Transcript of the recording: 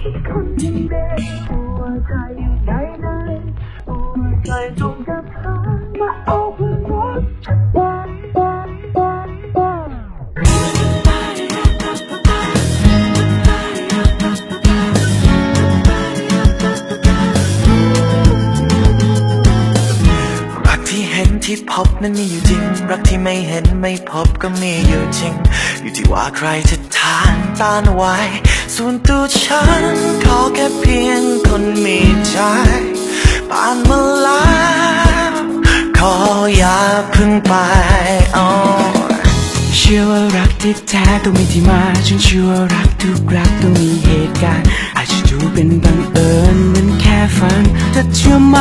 สักคนที่เด็หัวใจอยู่ในนั้นหัวใจตรงกับเธอมาเอาเพื่อนรักไว้รักที่เห็นที่พบนั้นมีอยู่จริง รักที่ไม่เห็นไม่พบก็มีอยู่จริง อยู่ที่ว่าใครจะทานต้านไว้ ส่วนตัวฉันขอแค่เพียงคนมีใจผ่านมาแล้วขออย่าเพึ่งไปอ๋อเชื่อว่ารักที่แท้ต้องมีที่มาฉันเชื่อว่ารักทุกรักต้องมีเหตุการณ์อาจจะดูเป็นบังเอิญเหมันแค่ฝันแต่เชื่อไหม